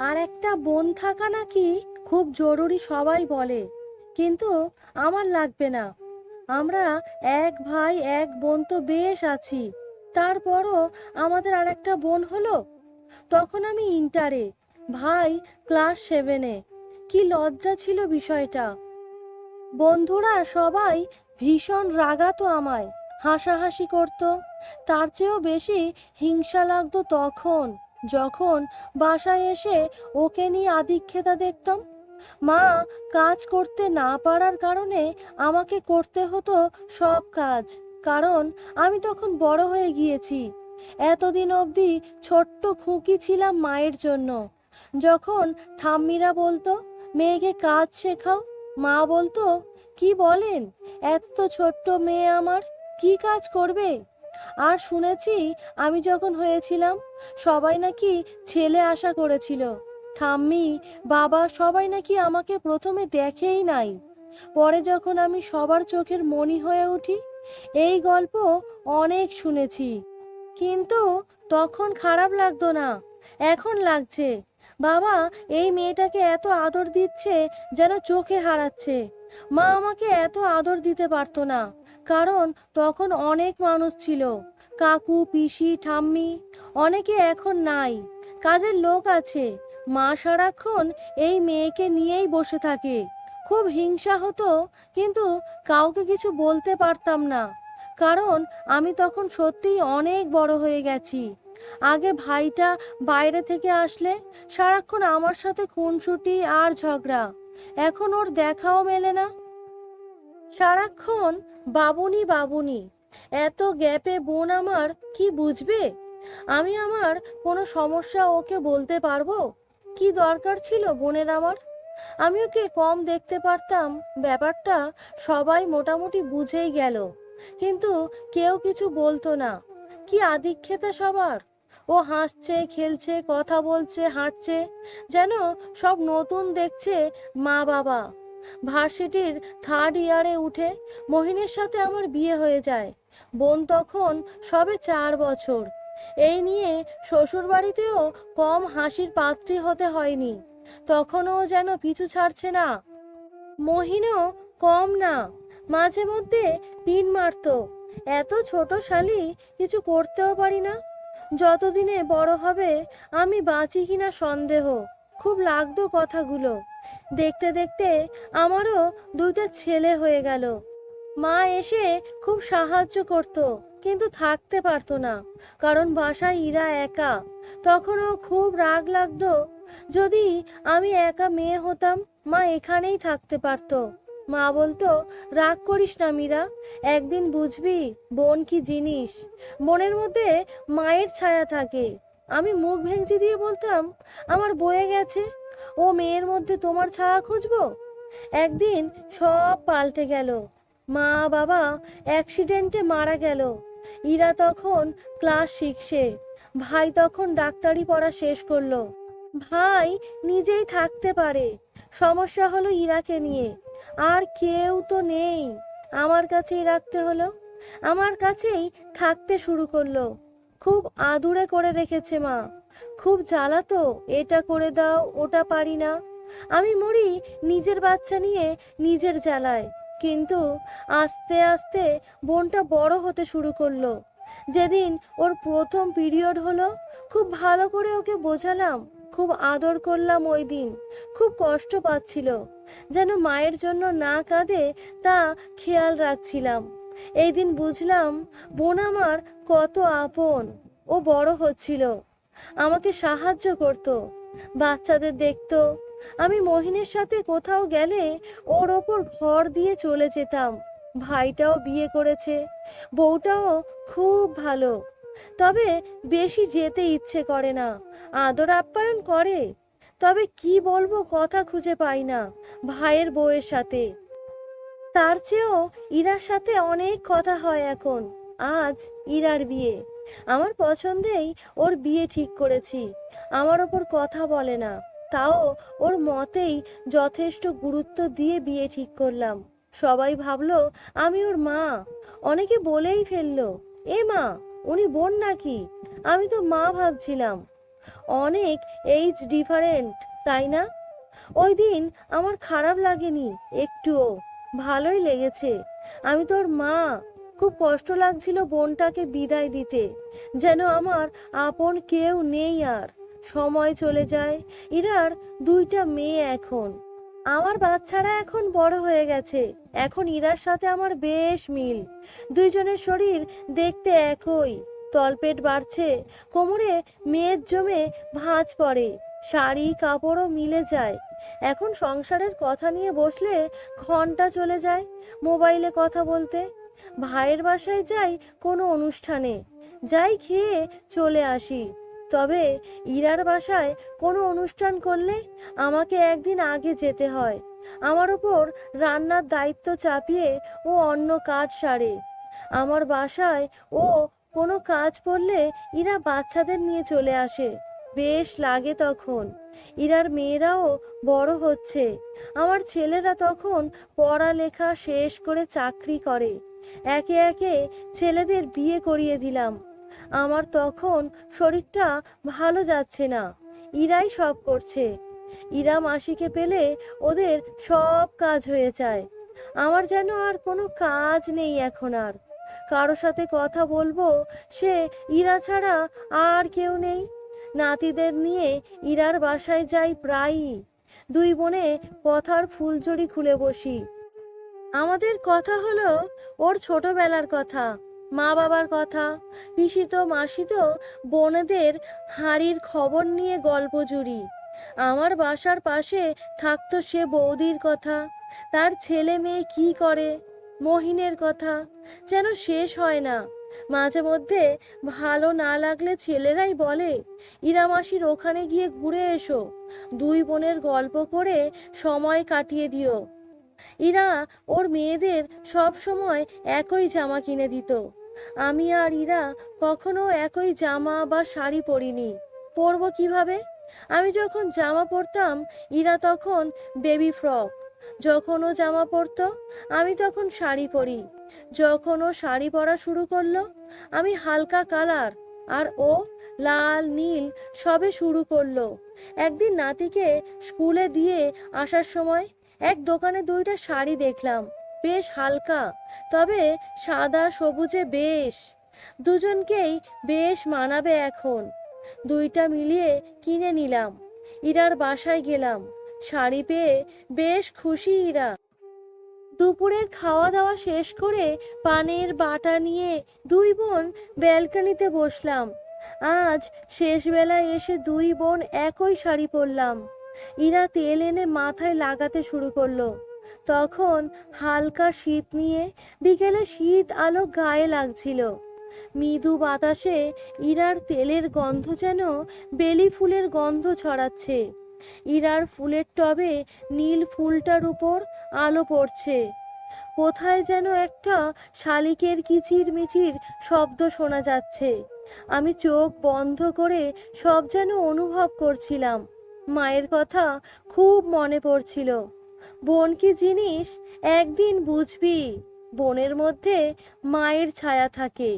আর একটা বোন থাকা নাকি খুব জরুরি সবাই বলে। কিন্তু আমার লাগবে না। আমরা এক ভাই, এক বোন তো বেশ আছি। তারপরও আমাদের আর একটা বোন হলো। তখন আমি ইন্টারে ভাই ক্লাস সেভেনে কি লজ্জা ছিল বিষয়টা। বন্ধুরা সবাই ভীষণ রাগাতো আমায়, হাসাহাসি করত। তার চেয়েও বেশি হিংসা লাগতো তখন। যখন বাসায় এসে ওকে নিয়ে আদিক্ষেতা দেখতাম, মা কাজ করতে না পারার কারণে আমাকে করতে হতো সব কাজ। কারণ আমি তখন বড় হয়ে গিয়েছি। এতদিন অবধি ছোট্ট খুঁকি ছিলাম মায়ের জন্য। যখন ঠাম্মিরা বলতো, মেয়েকে কাজ শেখাও। মা বলতো, কি বলেন? এত ছোট্ট মেয়ে আমার, কি কাজ করবে? আর শুনেছি আমি যখন হয়েছিলাম, সবাই নাকি ছেলে আশা করেছিল। ঠাম্মি, বাবা সবাই নাকি আমাকে প্রথমে দেখেই নাই। পরে যখন আমি সবার চোখের মনি হয়ে উঠি, এই গল্প অনেক শুনেছি। কিন্তু তখন খারাপ লাগতো না, এখন লাগছে। বাবা, এই মেয়েটাকে এত আদর দিচ্ছে যেন চোখে হারাচ্ছে। মা আমাকে এত আদর দিতে পারতো না। কারণ তখন অনেক মানুষ ছিল। কাকু, পিসি, ঠাম্মি অনেকে এখন নাই। কাজের লোক আছে। মা সারাক্ষণ এই মেয়েকে নিয়েই বসে থাকে। খুব হিংসা হতো, কিন্তু কাউকে কিছু বলতে পারতাম না। কারণ আমি তখন সত্যিই অনেক বড় হয়ে গেছি। আগে ভাইটা বাইরে থেকে আসলে সারাক্ষণ আমার সাথে খুনসুটি আর ঝগড়া। এখন ওর দেখাও মেলে না। সারাক্ষণ বাবুনি বাবুনি, এত গ্যাপে বোন আমার কি বুঝবে? আমি আমার কোনো সমস্যা ওকে বলতে পারব? কি দরকার ছিল বোনের আমার? আমি ওকে কম দেখতে পারতাম? ব্যাপারটা সবাই মোটামুটি বুঝেই গেল। কিন্তু কেউ কিছু বলতো না। কি আদিক্ষেতা সবার? ও হাসছে, খেলছে, কথা বলছে, হাঁটছে, যেন সব নতুন দেখছে মা বাবা ভার্সিটির থার্ড ইয়ারে উঠে মহিনের সাথে আমার বিয়ে হয়ে যায়। বোন তখন সবে চার বছর। এই নিয়ে শ্বশুর বাড়িতেও কম হাসির পাত্রী হতে হয়নি। তখনও যেন পিছু ছাড়ছে না। মহিনও কম না। মাঝে মধ্যে পিন মারতো। এত ছোট শালি কিছু করতেও পারি না। যতদিনে বড় হবে আমি বাঁচি কিনা সন্দেহ। খুব লাগতো কথাগুলো। দেখতে দেখতে আমারও দুইটা ছেলে হয়ে গেল। মা এসে খুব সাহায্য করত, কিন্তু থাকতে পারতো না, কারণ বাসায় ইরা একা। তখনও খুব রাগ লাগতো, যদি আমি একা মেয়ে হতাম, মা এখানেই থাকতে পারতো। মা বলতো, রাগ করিস না মীরা, একদিন বুঝবি বোন কি জিনিস। বোনের মধ্যে মায়ের ছায়া থাকে। আমি মুখ ভেঙচি দিয়ে বলতাম, আমার বয়ে গেছে ও মেয়ের মধ্যে তোমার ছায়া খুঁজবো? একদিন সব পাল্টে গেল। মা বাবা অ্যাক্সিডেন্টে মারা গেল। ইরা তখন ক্লাস সিক্সে ভাই তখন ডাক্তারি পড়া শেষ করল। ভাই নিজেই থাকতে পারে। সমস্যা হলো ইরাকে নিয়ে। আর কেউ তো নেই। আমার কাছেই রাখতে হলো। আমার কাছেই থাকতে শুরু করল। খুব আদুরে করে রেখেছে মা। খুব জ্বালাতো, এটা করে দাও, ওটা পারি না। আমি মরি নিজের বাচ্চা নিয়ে নিজের জ্বালায়। কিন্তু আস্তে আস্তে বোনটা বড় হতে শুরু করল। যেদিন ওর প্রথম পিরিয়ড হলো, খুব ভালো করে ওকে বোঝালাম, খুব আদর করলাম ওই দিন, খুব কষ্ট পাচ্ছিল। যেন মায়ের জন্য না কাঁদে তা খেয়াল রাখছিলাম। এই দিন বুঝলাম বোন আমার কত আপন, ও বড় হচ্ছিল। আমাকে সাহায্য করত। বাচ্চাদের দেখতো। আমি মহিনের সাথে কোথাও গেলে ওর ওপর ঘর দিয়ে চলে যেতাম। ভাইটাও বিয়ে করেছে। বউটাও খুব ভালো। তবে বেশি যেতে ইচ্ছে করে না। আদর আপ্যায়ন করে। তবে কি বলব কথা খুঁজে পাই না ভাইয়ের বউয়ের সাথে। তার চেয়েও ইরার সাথে অনেক কথা হয় এখন। আজ ইরার বিয়ে। আমার পছন্দেই ওর বিয়ে ঠিক করেছি। আমার ওপর কথা বলে না। তাও ওর মতেই যথেষ্ট গুরুত্ব দিয়ে বিয়ে ঠিক করলাম। সবাই ভাবলো, আমি ওর মা। অনেকে বলেই ফেলল, এ মা, উনি বোন নাকি? আমি তো মা ভাবছিলাম। অনেক এইজ ডিফারেন্ট তাই না? ওই দিন আমার খারাপ লাগেনি, একটুও। ভালোই লেগেছে। আমি তোর মা। খুব কষ্ট লাগছিল বোনটাকে বিদায় দিতে। যেন আমার আপন কেউ নেই আর। সময় চলে যায়, ইরার দুইটা মেয়ে এখন। আমার বাচ্চারা এখন বড় হয়ে গেছে। এখন ইরার সাথে আমার বেশ মিল। দুইজনের শরীর দেখতে একই। তলপেট বাড়ছে, কোমরে মেয়ের জমে ভাঁজ পড়ে, শাড়ি, কাপড়ও মিলে যায়। এখন সংসারের কথা নিয়ে বসলে ঘণ্টা চলে যায় মোবাইলে কথা বলতে। ভাইয়ের বাসায় যাই কোনো অনুষ্ঠানে। যাই খেয়ে চলে আসি। তবে ইরার বাসায় কোনো অনুষ্ঠান করলে আমাকে একদিন আগে যেতে হয়। আমার ওপর রান্নার দায়িত্ব চাপিয়ে ও অন্য কাজ সারে। আমার বাসায় ও কোনো কাজ পড়লে ইরা বাচ্চাদের নিয়ে চলে আসে। বেশ লাগে তখন। ইরার মেয়েরাও বড় হচ্ছে। আমার ছেলেরা তখন পড়ালেখা শেষ করে চাকরি করে। একে একে ছেলেদের বিয়ে করিয়ে দিলাম। আমার তখন শরীরটা ভালো যাচ্ছে না। ইরাই সব করছে। ইরা মাসিকে পেলে ওদের সব কাজ হয়ে যায়। আমার যেন আর কোনো কাজ নেই এখন আর। কারও সাথে কথা বলব, সে ইরা ছাড়া আর কেউ নেই। নাতিদের নিয়ে ইরার বাসায় যাই প্রায়ই। দুই বোনে কথার ফুলজড়ি খুলে বসি। আমাদের কথা হলো ওর ছোটবেলার কথা মা বাবার কথা পিসিত মাসিত বোনেদের হাড়ির খবর নিয়ে গল্প জুড়ি। আমার বাসার পাশে থাকতো সে বৌদির কথা। তার ছেলে মেয়ে কি করে? মহিনের কথা। যেন শেষ হয় না। মাঝে মধ্যে ভালো না লাগলে ছেলেরাই বলে ইরামাসির ওখানে গিয়ে ঘুরে এসো। দুই বোনের গল্প করে সময় কাটিয়ে দিও। ইরা ওর মেয়েদের সব সময় একই জামা কিনে দিত। আমি আর ইরা কখনো একই জামা বা শাড়ি পরিনি। পরবো কীভাবে? আমি যখন জামা পরতাম, ইরা তখন বেবি ফ্রক। যখন ও জামা পরতো, আমি তখন শাড়ি পরি। যখন ও শাড়ি পরা শুরু করল, আমি হালকা কালার আর ও লাল, নীল সবে শুরু করল। একদিন নাতিকে স্কুলে দিয়ে আসার সময় এক দোকানে দুইটা শাড়ি দেখলাম। বেশ হালকা, তবে সাদা, সবুজে বেশ। দুজনকেই বেশ মানাবে এখন। দুইটা মিলিয়ে কিনে নিলাম। ইরার বাসায় গেলাম। শাড়ি পেয়ে বেশ খুশি ইরা। দুপুরের খাওয়া দাওয়া শেষ করে পানের বাটা নিয়ে দুই বোন ব্যালকনিতে বসলাম। আজ শেষ বেলায় এসে দুই বোন একই শাড়ি পরলাম। ইরা তেল এনে মাথায় লাগাতে শুরু করল। তখন হালকা শীত নিয়ে বিকেলে শীত আলো গায়ে লাগছিল। মৃদু বাতাসে ইরার তেলের গন্ধ যেন বেলি ফুলের গন্ধ ছড়াচ্ছে। ইরার ফুলের টবে নীল ফুলটার উপর আলো পড়ছে। কোথায় যেন একটা শালিকের কিচির মিচির শব্দ শোনা যাচ্ছে। আমি চোখ বন্ধ করে সব যেন অনুভব করছিলাম। মায়ের কথা খুব মনে পড়ছিল। বোন কি জিনিস একদিন বুঝবি, বোনের মধ্যে মায়ের ছায়া থাকে।